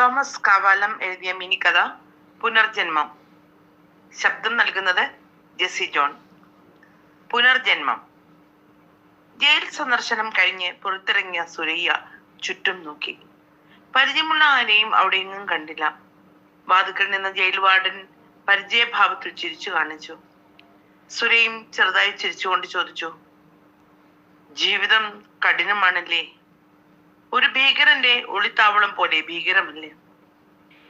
Thomas Kavalam എഴുതിയ മിനിക്കഥ പുനർജന്മം. ശബ്ദം നൽകുന്നത് ജെസി ജോൺ. പുനർജന്മം. ജയിൽ സന്ദർശനം കഴിഞ്ഞ് പുറത്തിറങ്ങിയ സുരയ്യ ചുറ്റും നോക്കി. പരിചയമുള്ള ആരെയും അവിടെ എങ്ങും കണ്ടില്ല. വാതുക്കൾ നിന്ന ജയിൽ വാർഡൻ പരിചയഭാവത്തിൽ ചിരിച്ചു കാണിച്ചു. സുരയും ചെറുതായി ചിരിച്ചുകൊണ്ട് ചോദിച്ചു ജീവിതം കഠിനമാണല്ലേ? ഒരു ഭീകരന്റെ ഒളിത്താവളം പോലെ ഭീകരമല്ലേ?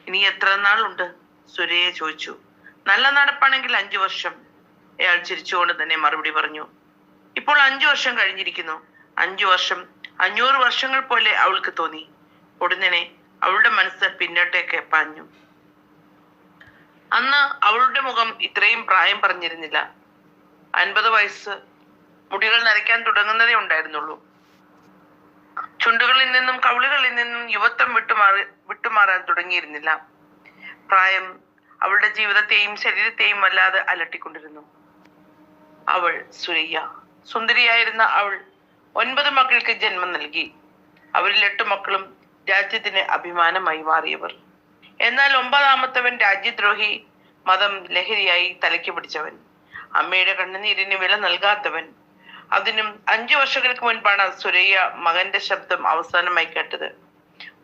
ഇനി എത്ര നാളുണ്ട്? സുരയെ ചോദിച്ചു. നല്ല നടപ്പാണെങ്കിൽ അഞ്ചു വർഷം. അയാൾ ചിരിച്ചുകൊണ്ട് തന്നെ മറുപടി പറഞ്ഞു. ഇപ്പോൾ അഞ്ചു വർഷം കഴിഞ്ഞിരിക്കുന്നു. അഞ്ചു വർഷം അഞ്ഞൂറ് വർഷങ്ങൾ പോലെ അവൾക്ക് തോന്നി. ഉടനെ അവളുടെ മനസ്സ് പിന്നോട്ടേക്ക് പാഞ്ഞു. അന്ന് അവളുടെ മുഖം ഇത്രയും പ്രായം പറഞ്ഞിരുന്നില്ല. അൻപത് വയസ്സ്. മുടികൾ നരയ്ക്കാൻ തുടങ്ങുന്നതേ ഉണ്ടായിരുന്നുള്ളൂ. ചുണ്ടുകളിൽ നിന്നും കവിളുകളിൽ നിന്നും യുവത്വം വിട്ടുമാറി വിട്ടുമാറാൻ തുടങ്ങിയിരുന്നില്ല. പ്രായം അവളുടെ ജീവിതത്തെയും ശരീരത്തെയും വല്ലാതെ അലട്ടിക്കൊണ്ടിരുന്നു. അവൾ സുരയ്യ. സുന്ദരിയായിരുന്ന അവൾ ഒൻപത് മക്കൾക്ക് ജന്മം നൽകി. അവരിൽ എട്ട് മക്കളും രാജ്യത്തിന് അഭിമാനമായി മാറിയവർ. എന്നാൽ ഒമ്പതാമത്തവൻ രാജ്യദ്രോഹി മതം ലഹരിയായി തലയ്ക്ക് പിടിച്ചവൻ. അമ്മയുടെ കണ്ണുനീരിന് വില നൽകാത്തവൻ അതിനും അഞ്ചു വർഷങ്ങൾക്ക് മുൻപാണ് സുരയ്യ മകന്റെ ശബ്ദം അവസാനമായി കേട്ടത്.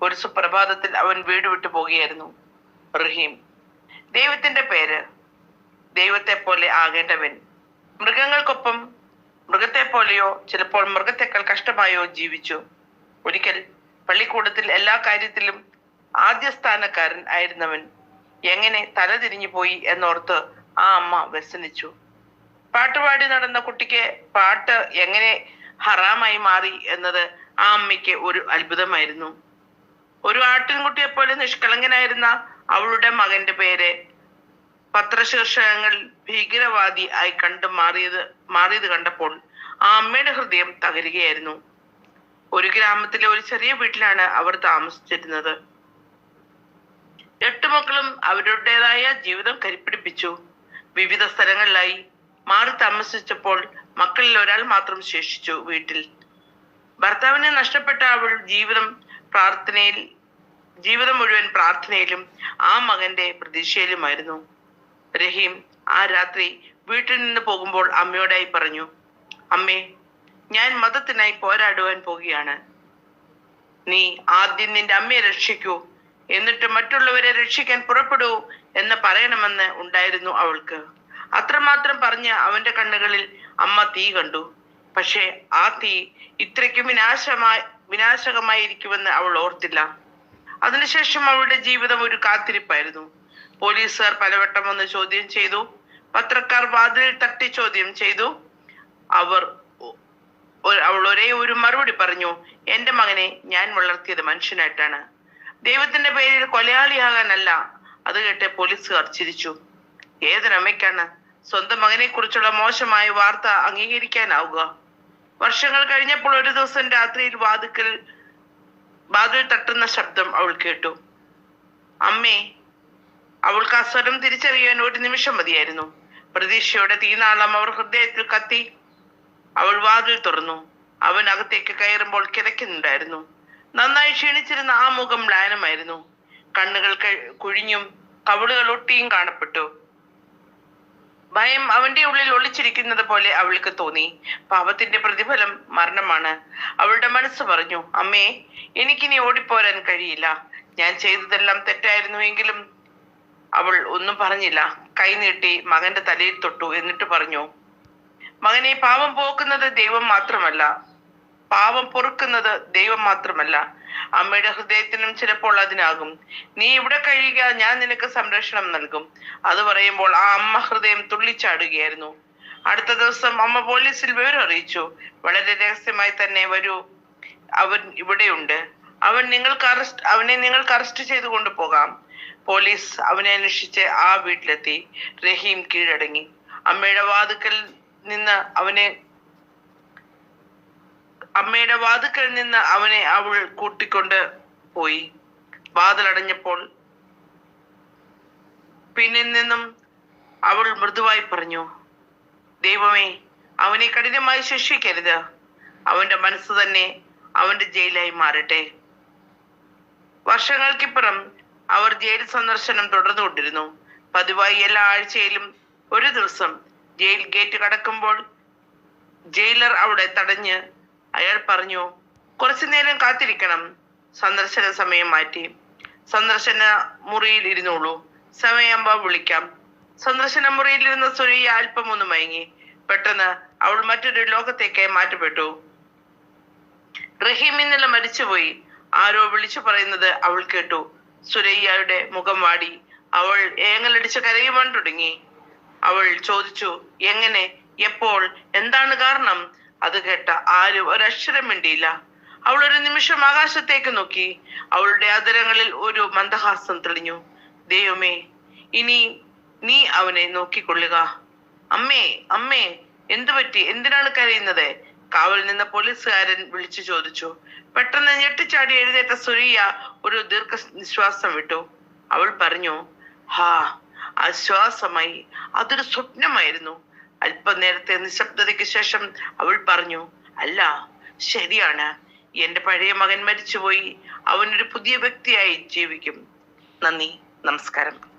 ഒരു സുപ്രഭാതത്തിൽ അവൻ വീട് വിട്ടു പോകുകയായിരുന്നു. റഹീം ദൈവത്തിന്റെ പേര് ദൈവത്തെ പോലെ ആകേണ്ടവൻ. മൃഗങ്ങൾക്കൊപ്പം മൃഗത്തെ പോലെയോ ചിലപ്പോൾ മൃഗത്തെക്കാൾ കഷ്ടമായോ ജീവിച്ചു. ഒരിക്കൽ പള്ളിക്കൂടത്തിൽ എല്ലാ കാര്യത്തിലും ആദ്യ സ്ഥാനക്കാരൻ ആയിരുന്നവൻ. എങ്ങനെ തലതിരിഞ്ഞു പോയി എന്നോർത്ത് ആ അമ്മ വ്യസനിച്ചു. പാട്ടുപാടി നടന്ന കുട്ടിക്ക് പാട്ട് എങ്ങനെ ഹറാമായി മാറി എന്നത് ആ അമ്മയ്ക്ക് ഒരു അത്ഭുതമായിരുന്നു. ഒരു ആട്ടിൻകുട്ടിയെ പോലെ നിഷ്കളങ്കനായിരുന്ന അവളുടെ മകന്റെ പേര് പത്രശീർഷകങ്ങളിൽ ഭീകരവാദി ആയി കണ്ട് മാറിയത് മാറിയത് കണ്ടപ്പോൾ ആ അമ്മയുടെ ഹൃദയം തകരുകയായിരുന്നു. ഒരു ഗ്രാമത്തിലെ ഒരു ചെറിയ വീട്ടിലാണ് അവർ താമസിച്ചിരുന്നത്. എട്ട് മക്കളും അവരുടേതായ ജീവിതം കരിപ്പിടിപ്പിച്ചു. വിവിധ സ്ഥലങ്ങളിലായി മാറി താമസിച്ചപ്പോൾ മക്കളിൽ ഒരാൾ മാത്രം ശേഷിച്ചു വീട്ടിൽ. ഭർത്താവിനെ നഷ്ടപ്പെട്ട അവൾ ജീവിതം പ്രാർത്ഥനയിൽ ജീവിതം മുഴുവൻ പ്രാർത്ഥനയിലും ആ മകന്റെ പ്രതീക്ഷയിലുമായിരുന്നു. റഹീം ആ രാത്രി വീട്ടിൽ നിന്ന് പോകുമ്പോൾ അമ്മയോടായി പറഞ്ഞു അമ്മേ ഞാൻ മതത്തിനായി പോരാടുവാൻ പോവുകയാണ്. നീ ആദ്യം നിന്റെ അമ്മയെ രക്ഷിക്കൂ എന്നിട്ട് മറ്റുള്ളവരെ രക്ഷിക്കാൻ പുറപ്പെടൂ എന്ന് പറയണമെന്ന് ഉണ്ടായിരുന്നു അവൾക്ക്. അത്രമാത്രം പറഞ്ഞ് അവന്റെ കണ്ണുകളിൽ അമ്മ തീ കണ്ടു. പക്ഷേ ആ തീ ഇത്രയ്ക്കും വിനാശമായി വിനാശകമായിരിക്കുമെന്ന് അവൾ ഓർത്തില്ല. അതിനുശേഷം അവളുടെ ജീവിതം ഒരു കാത്തിരിപ്പായിരുന്നു. പോലീസുകാർ പലവട്ടം വന്ന് ചോദ്യം ചെയ്തു. പത്രക്കാർ വാതിലിൽ തട്ടി ചോദ്യം ചെയ്തു. അവർ അവൾ ഒരേ ഒരു മറുപടി പറഞ്ഞു എന്റെ മകനെ ഞാൻ വളർത്തിയത് മനുഷ്യനായിട്ടാണ്. ദൈവത്തിന്റെ പേരിൽ കൊലയാളിയാകാനല്ല. അത് കേട്ട് പോലീസുകാർ ചിരിച്ചു. ഏതൊരമ്മയ്ക്കാണ് സ്വന്തം മകനെ കുറിച്ചുള്ള മോശമായ വാർത്ത അംഗീകരിക്കാനാവുക? വർഷങ്ങൾ കഴിഞ്ഞപ്പോൾ ഒരു ദിവസം രാത്രിയിൽ വാതുക്കൽ വാതിൽ തട്ടുന്ന ശബ്ദം അവൾ കേട്ടു. അമ്മേ അവൾക്ക് ആ സ്വരം തിരിച്ചറിയാൻ ഒരു നിമിഷം മതിയായിരുന്നു. പ്രതീക്ഷയുടെ തീനാളം അവർ ഹൃദയത്തിൽ കത്തി അവൾ വാതിൽ തുറന്നു. അവൻ അകത്തേക്ക് കയറുമ്പോൾ കിതയ്ക്കുന്നുണ്ടായിരുന്നു. നന്നായി ക്ഷീണിച്ചിരുന്ന ആ മുഖം ലാനമായിരുന്നു കണ്ണുകൾ കുഴിഞ്ഞും കവിളുകൾ ഒട്ടിയും കാണപ്പെട്ടു. ഭയം അവന്റെ ഉള്ളിൽ ഒളിച്ചിരിക്കുന്നത് പോലെ അവൾക്ക് തോന്നി. പാപത്തിന്റെ പ്രതിഫലം മരണമാണ്. അവളുടെ മനസ്സ് പറഞ്ഞു അമ്മേ എനിക്കിനി ഓടിപ്പോരാൻ കഴിയില്ല. ഞാൻ ചെയ്തതെല്ലാം തെറ്റായിരുന്നുവെങ്കിലും അവൾ ഒന്നും പറഞ്ഞില്ല. കൈ നീട്ടി മകന്റെ തലയിൽ തൊട്ടു എന്നിട്ട് പറഞ്ഞു മകനെ പാപം പോക്കുന്നത് ദൈവം മാത്രമല്ല. പാപം പൊറുക്കുന്നത് ദൈവം മാത്രമല്ല. അമ്മയുടെ ഹൃദയത്തിനും ചിലപ്പോൾ അതിനാകും. നീ ഇവിടെ കഴിയുക ഞാൻ നിനക്ക് സംരക്ഷണം നൽകും. അത് പറയുമ്പോൾ ആ അമ്മ ഹൃദയം തുള്ളിച്ചാടുകയായിരുന്നു. അടുത്ത ദിവസം അമ്മ പോലീസിൽ വിവരം അറിയിച്ചു. വളരെ രഹസ്യമായി തന്നെ വരൂ. അവൻ ഇവിടെയുണ്ട്. അവൻ നിങ്ങൾക്ക് അറസ്റ്റ് അവനെ നിങ്ങൾക്ക് അറസ്റ്റ് ചെയ്തു കൊണ്ടുപോകാം പോലീസ് അവനെ അന്വേഷിച്ച് ആ വീട്ടിലെത്തി. റഹീം കീഴടങ്ങി. അമ്മയുടെ വാതുക്കൽ നിന്ന് അവനെ അമ്മയുടെ വാതുക്കൽ നിന്ന് അവനെ അവൾ കൂട്ടിക്കൊണ്ട് പോയി. വാതിലടഞ്ഞപ്പോൾ പിന്നിൽ നിന്നും അവൾ മൃദുവായി പറഞ്ഞു ദൈവമേ അവനെ കഠിനമായി ശിക്ഷിക്കരുത്. അവന്റെ മനസ്സ് തന്നെ അവന്റെ ജയിലായി മാറട്ടെ. വർഷങ്ങൾക്കിപ്പുറം അവർ ജയിൽ സന്ദർശനം തുടർന്നുകൊണ്ടിരുന്നു പതിവായി എല്ലാ ആഴ്ചയിലും ഒരു ദിവസം ജയിൽ ഗേറ്റ് കടക്കുമ്പോൾ ജയിലർ അവിടെ തടഞ്ഞ് അയാൾ പറഞ്ഞു കുറച്ചു നേരം കാത്തിരിക്കണം. സന്ദർശന സമയം മാറ്റി. സന്ദർശന മുറിയിൽ ഇരുന്നോളൂ. സമയമാകുമ്പോ വിളിക്കാം. സന്ദർശന മുറിയിൽ ഇരുന്ന സുരയ്യ അല്പം ഒന്ന് മയങ്ങി. പെട്ടെന്ന് അവൾ മറ്റൊരു ലോകത്തേക്ക് മാറ്റപ്പെട്ടു. റഹീം ഇന്നലെ മരിച്ചുപോയി. ആരോ വിളിച്ചു പറയുന്നത് അവൾ കേട്ടു. സുരയ്യയുടെ മുഖം വാടി. അവൾ ഏങ്ങലടിച്ച് കരയുവാൻ തുടങ്ങി. അവൾ ചോദിച്ചു എങ്ങനെ? എപ്പോൾ? എന്താണ് കാരണം? അത് കേട്ട ആരും ഒരക്ഷരം മിണ്ടിയില്ല. അവൾ ഒരു നിമിഷം ആകാശത്തേക്ക് നോക്കി. അവളുടെ അതരങ്ങളിൽ ഒരു മന്ദഹാസം തെളിഞ്ഞു. ദൈവമേ ഇനി നീ അവനെ നോക്കിക്കൊള്ളുക. അമ്മേ അമ്മേ എന്തു പറ്റി? എന്തിനാണ് കരയുന്നത്? കാവൽ നിന്ന പോലീസുകാരൻ വിളിച്ചു ചോദിച്ചു. പെട്ടെന്ന് ഞെട്ടിച്ചാടി എഴുന്നേറ്റ സുരിയ ഒരു ദീർഘ നിശ്വാസം വിട്ടു. അവൾ പറഞ്ഞു ഹാ ആശ്വാസമായി അതൊരു സ്വപ്നമായിരുന്നു. അല്പനേരത്തെ നിശബ്ദതയ്ക്ക് ശേഷം അവൾ പറഞ്ഞു അല്ല ശരിയാണ്. എന്റെ പഴയ മകൻ മരിച്ചുപോയി. അവനൊരു പുതിയ വ്യക്തിയായി ജീവിക്കും. നന്ദി. നമസ്കാരം.